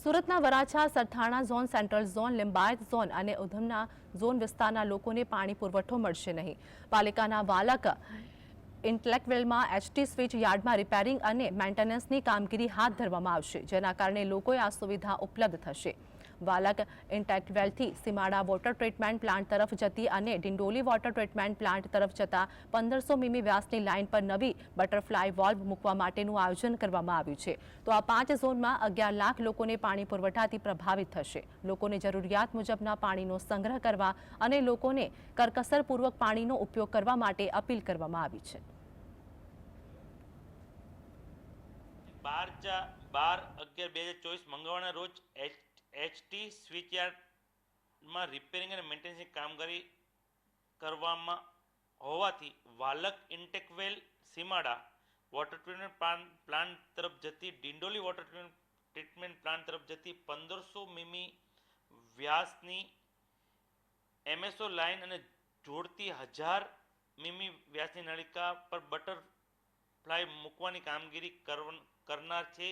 સુરતના Varachha Sarthana zone, central zone, Limbayat zone અને ઉધમના ઝોન વિસ્તારના લોકોને પાણી પુરવઠો મળશે નહીં. પાલિકાના વાલક ઇન્ટેલેક્ટવેલમાં એચટી સ્વિચ યાર્ડમાં રિપેરિંગ અને મેન્ટેનન્સની કામગીરી હાથ ધરવામાં આવશે, જેના કારણે લોકોએ આ સુવિધા ઉપલબ્ધ થશે. વાલક ઇન્ટેક્ટવેલથી સીમાડા વોટર ટ્રીટમેન્ટ પ્લાન્ટ તરફ જતી અને ડિંડોલી વોટર ટ્રીટમેન્ટ પ્લાન્ટ તરફ જતા પંદરસો મીમી વ્યાસની લાઇન પર નવી બટરફ્લાય વોલ્વ મૂકવા માટેનું આયોજન કરવામાં આવ્યું છે. તો આ પાંચ ઝોનમાં અગિયાર લાખ લોકોને પાણી પુરવઠાથી પ્રભાવિત થશે. લોકોને જરૂરિયાત મુજબના પાણીનો સંગ્રહ કરવા અને લોકોને કરકસરપૂર્વક પાણીનો ઉપયોગ કરવા માટે અપીલ કરવામાં આવી છે. બાર ચાર બાર અગિયાર બે હજાર ચોવીસ મંગળવારના રોજ એચ એચટી સ્વિચયાર્ડમાં રિપેરિંગ અને મેન્ટેનન્સની કામગીરી કરવામાં હોવાથી Valak intake well Simada water treatment plant તરફ જતી ડિંડોલી વોટર ટ્રીટમેન્ટ પ્લાન્ટ તરફ જતી પંદરસો મીમી વ્યાસની એમએસઓ લાઇન અને જોડતી હજાર મીમી વ્યાસની નળિકા પર બટર ફ્લાય મૂકવાની કામગીરી કરનાર છે.